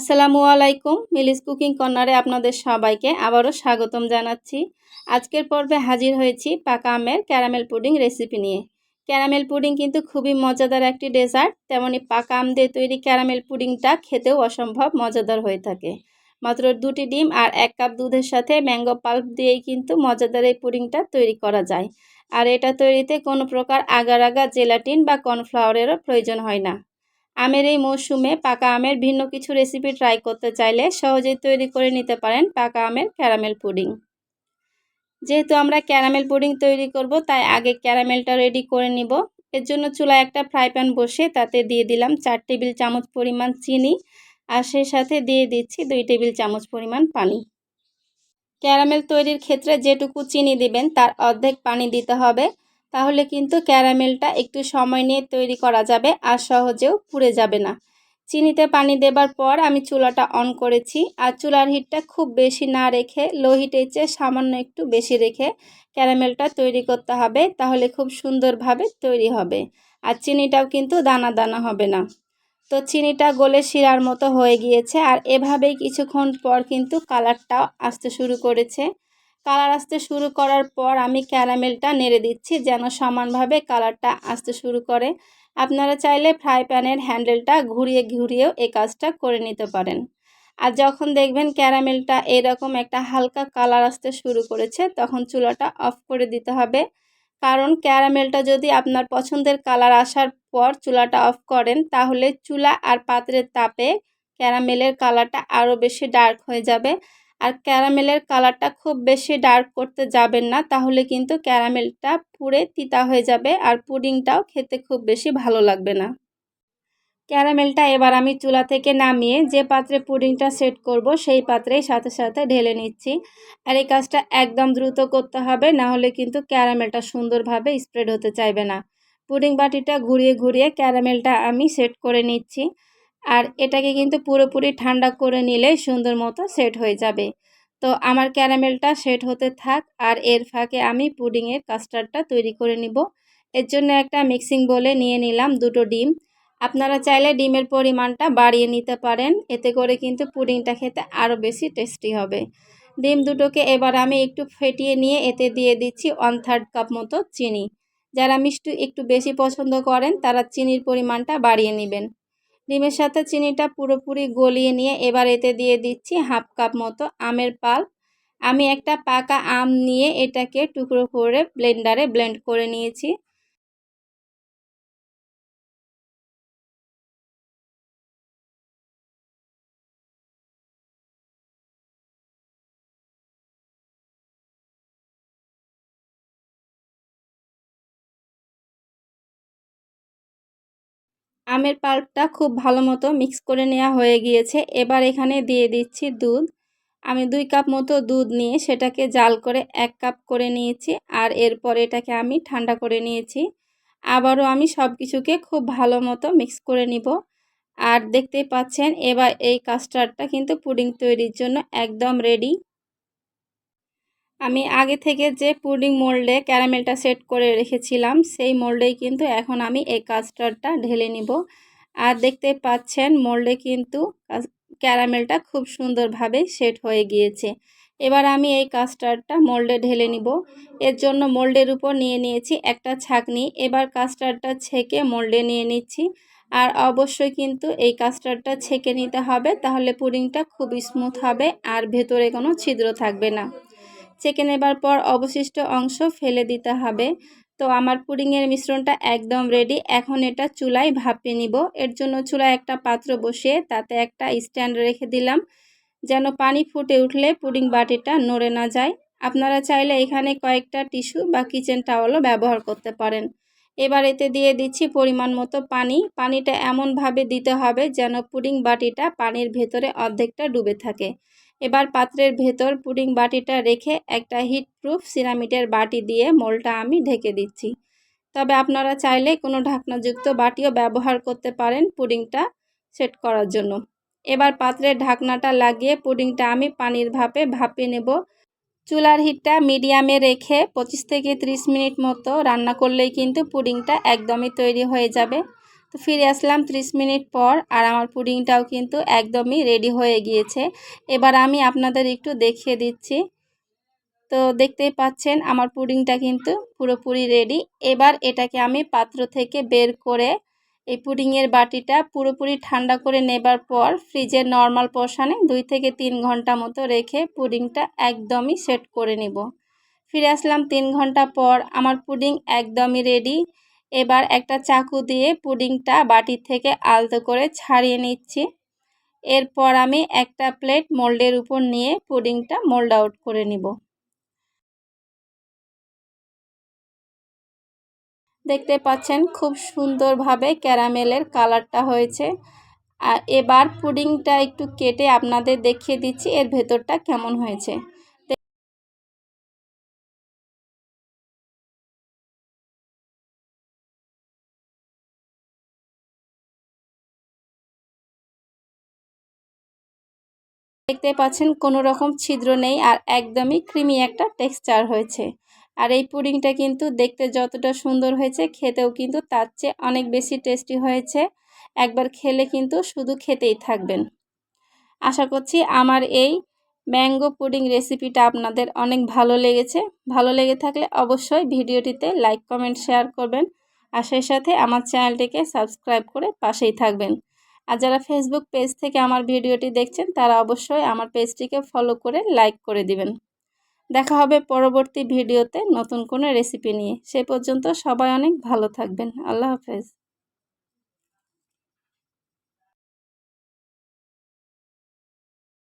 আসসালামু আলাইকুম, মিলিস কুকিং কর্নারে আপনাদের সবাইকে আবারও স্বাগতম জানাচ্ছি। আজকের পর্বে হাজির হয়েছি পাকা আমের ক্যারামেল পুডিং রেসিপি নিয়ে। ক্যারামেল পুডিং কিন্তু খুবই মজাদার একটি ডেজার্ট, তেমনি পাকা আম দিয়ে তৈরি ক্যারামেল পুডিংটা খেতেও অসম্ভব মজাদার হয়ে থাকে। মাত্র দুটি ডিম আর এক কাপ দুধের সাথে ম্যাঙ্গো পাল্প দিয়েই কিন্তু মজাদার এই পুডিংটা তৈরি করা যায়। আর এটা তৈরিতে কোনো প্রকার আগার আগা জেলাটিন বা কর্নফ্লাওয়ারেরও প্রয়োজন হয় না। আমের এই মৌসুমে পাকা আমের ভিন্ন কিছু রেসিপি ট্রাই করতে চাইলে সহজেই তৈরি করে নিতে পারেন পাকা আমের ক্যারামেল পুডিং যেহেতু আমরা ক্যারামেল পুডিং তৈরি করব, তাই আগে ক্যারামেলটা রেডি করে নিব। এর জন্য চুলায় একটা ফ্রাই প্যান বসে তাতে দিয়ে দিলাম চার টেবিল চামচ পরিমাণ চিনি আর সেই সাথে দিয়ে দিচ্ছি দুই টেবিল চামচ পরিমাণ পানি। ক্যারামেল তৈরির ক্ষেত্রে যেটুকু চিনি দিবেন, তার অর্ধেক পানি দিতে হবে। তাহলে কিন্তু ক্যারামেলটা একটু সময় নিয়ে তৈরি করা যাবে আর সহজেও পুড়ে যাবে না। চিনিতে পানি দেবার পর আমি চুলাটা অন করেছি আর চুলার হিটটা খুব বেশি না রেখে লো হিটের চেয়ে সামান্য একটু বেশি রেখে ক্যারামেলটা তৈরি করতে হবে, তাহলে খুব সুন্দরভাবে তৈরি হবে আর চিনিটাও কিন্তু দানা দানা হবে না। তো চিনিটা গলে শিরার মতো হয়ে গিয়েছে আর এভাবেই কিছুক্ষণ পর কিন্তু কালারটাও আসতে শুরু করেছে। কালার আসতে শুরু করার পর আমি ক্যারামেলটা নেড়ে দিচ্ছি যেন সমানভাবে কালারটা আসতে শুরু করে। আপনারা চাইলে ফ্রাই প্যানের হ্যান্ডেলটা ঘুরিয়ে ঘুরিয়েও এই কাজটা করে নিতে পারেন। আর যখন দেখবেন ক্যারামেলটা এরকম একটা হালকা কালার আসতে শুরু করেছে, তখন চুলাটা অফ করে দিতে হবে। কারণ ক্যারামেলটা যদি আপনার পছন্দের কালার আসার পর চুলাটা অফ করেন, তাহলে চুলা আর পাত্রের তাপে ক্যারামেলের কালারটা আরও বেশি ডার্ক হয়ে যাবে। আর ক্যারামেলের কালারটা খুব বেশি ডার্ক করতে যাবেন না, তাহলে কিন্তু ক্যারামেলটা পুড়ে তিতা হয়ে যাবে আর পুডিংটাও খেতে খুব বেশি ভালো লাগবে না। ক্যারামেলটা এবার আমি চুলা থেকে নামিয়ে যে পাত্রে পুডিংটা সেট করব সেই পাত্রেই সাথে সাথে ঢেলে নিচ্ছি। আর এই কাজটা একদম দ্রুত করতে হবে, না হলে কিন্তু ক্যারামেলটা সুন্দরভাবে স্প্রেড হতে চাইবে না। পুডিং বাটিটা ঘুরিয়ে ঘুরিয়ে ক্যারামেলটা আমি সেট করে নিচ্ছি। আর এটাকে কিন্তু পুরোপুরি ঠান্ডা করে নিলে সুন্দর মতো সেট হয়ে যাবে। তো আমার ক্যারামেলটা সেট হতে থাক আর এর ফাঁকে আমি পুডিংয়ের কাস্টার্ডটা তৈরি করে নিব। এর জন্য একটা মিক্সিং বলে নিয়ে নিলাম দুটো ডিম। আপনারা চাইলে ডিমের পরিমাণটা বাড়িয়ে নিতে পারেন, এতে করে কিন্তু পুডিংটা খেতে আরও বেশি টেস্টি হবে। ডিম দুটোকে এবার আমি একটু ফেটিয়ে নিয়ে এতে দিয়ে দিচ্ছি ওয়ান থার্ড কাপ মতো চিনি। যারা মিষ্টি একটু বেশি পছন্দ করেন, তারা চিনির পরিমাণটা বাড়িয়ে নেবেন। ডিমের সাথে চিনিটা পুরোপুরি গলিয়ে নিয়ে এবার এতে দিয়ে দিচ্ছি হাফ কাপ মতো আমের পাল। আমি একটা পাকা আম নিয়ে এটাকে টুকরো করে ব্লেন্ডারে ব্লেন্ড করে নিয়েছি। আমের পাল্পটা খুব ভালো মতো মিক্স করে নেওয়া হয়ে গিয়েছে। এবার এখানে দিয়ে দিচ্ছি দুধ। আমি দুই কাপ মতো দুধ নিয়ে সেটাকে জাল করে এক কাপ করে নিয়েছি আর এরপর এটাকে আমি ঠান্ডা করে নিয়েছি। আবারও আমি সব কিছুকে খুব ভালো মতো মিক্স করে নিব। আর দেখতেই পাচ্ছেন, এবার এই কাস্টার্ডটা কিন্তু পুডিং তৈরির জন্য একদম রেডি আমি আগে থেকে যে পুডিং মোল্ডে ক্যারামেলটা সেট করে রেখেছিলাম, সেই মোল্ডেই কিন্তু এখন আমি এই কাস্টার্ডটা ঢেলে নিব। আর দেখতে পাচ্ছেন, মোল্ডে কিন্তু ক্যারামেলটা খুব সুন্দরভাবে সেট হয়ে গিয়েছে। এবার আমি এই কাস্টার্ডটা মোল্ডে ঢেলে নিব। এর জন্য মোল্ডের উপর নিয়ে নিয়েছি একটা ছাকনি। এবার কাস্টার্ডটা ছেঁকে মোল্ডে নিয়ে নিচ্ছি। আর অবশ্যই কিন্তু এই কাস্টার্ডটা ছেঁকে নিতে হবে, তাহলে পুডিংটা খুব স্মুথ হবে আর ভেতরে কোনো ছিদ্র থাকবে না। চেকে নেবার পর অবশিষ্ট অংশ ফেলে দিতে হবে। তো আমার পুডিংয়ের মিশ্রণটা একদম রেডি এখন এটা চুলায় ভাপিয়ে নিব। এর জন্য চুলায় একটা পাত্র বসিয়ে তাতে একটা স্ট্যান্ড রেখে দিলাম, যেন পানি ফুটে উঠলে পুডিং বাটিটা নড়ে না যায়। আপনারা চাইলে এখানে কয়েকটা টিস্যু বা কিচেন টাওয়ালও ব্যবহার করতে পারেন। এবার এতে দিয়ে দিচ্ছি পরিমাণ মতো পানি। পানিটা এমনভাবে দিতে হবে যেন পুডিং বাটিটা পানির ভেতরে অর্ধেকটা ডুবে থাকে। এবার পাত্রের ভেতর পুডিং বাটিটা রেখে একটা হিটপ্রুফ সিরামিটের বাটি দিয়ে মোলটা আমি ঢেকে দিচ্ছি। তবে আপনারা চাইলে কোনো ঢাকনাযুক্ত বাটিও ব্যবহার করতে পারেন পুডিংটা সেট করার জন্য। এবার পাত্রের ঢাকনাটা লাগিয়ে পুডিংটা আমি পানির ভাপে ভাপিয়ে নেব। চুলার হিটটা মিডিয়ামে রেখে পঁচিশ থেকে 30 মিনিট মতো রান্না করলেই কিন্তু পুডিংটা একদমই তৈরি হয়ে যাবে। তো ফিরে আসলাম 30 মিনিট পর আর আমার পুডিংটাও কিন্তু একদমই রেডি হয়ে গিয়েছে। এবার আমি আপনাদের একটু দেখিয়ে দিচ্ছি। তো দেখতেই পাচ্ছেন আমার পুডিংটা কিন্তু পুরোপুরি রেডি এবার এটাকে আমি পাত্র থেকে বের করে এই পুডিংয়ের বাটিটা পুরোপুরি ঠান্ডা করে নেবার পর ফ্রিজের নর্মাল পোর্শানে দুই থেকে তিন ঘণ্টা মতো রেখে পুডিংটা একদমই সেট করে নিব। ফিরে আসলাম তিন ঘণ্টা পর। আমার পুডিং একদমই রেডি এবার একটা চাকু দিয়ে পুডিংটা বাটি থেকে আলতো করে ছাড়িয়ে নিচ্ছি। এরপর আমি একটা প্লেট মোল্ডের উপর নিয়ে পুডিংটা মোল্ড আউট করে নিব। দেখতে পাচ্ছেন খুব সুন্দরভাবে ক্যারামেলের কালারটা হয়েছে। আর এবার পুডিংটা একটু কেটে আপনাদের দেখিয়ে দিচ্ছি এর ভেতরটা কেমন হয়েছে। দেখতে পাচ্ছেন কোনো রকম ছিদ্র নেই আর একদমই ক্রিমি একটা টেক্সচার হয়েছে। আর এই পুডিংটা কিন্তু দেখতে যতটা সুন্দর হয়েছে, খেতেও কিন্তু তার চেয়ে অনেক বেশি টেস্টি হয়েছে। একবার খেলে কিন্তু শুধু খেতেই থাকবেন। আশা করছি আমার এই ম্যাঙ্গো পুডিং রেসিপিটা আপনাদের অনেক ভালো লেগেছে। ভালো লেগে থাকলে অবশ্যই ভিডিওটিতে লাইক, কমেন্ট, শেয়ার করবেন। আর সেই সাথে আমার চ্যানেলটিকে সাবস্ক্রাইব করে পাশেই থাকবেন। আর যারা ফেসবুক পেজ থেকে আমার ভিডিওটি দেখছেন, তারা অবশ্যই আমার পেজটিকে ফলো করে লাইক করে দিবেন। দেখা হবে পরবর্তী ভিডিওতে নতুন কোনো রেসিপি নিয়ে। সে পর্যন্ত সবাই অনেক ভালো থাকবেন। আল্লাহ হাফেজ।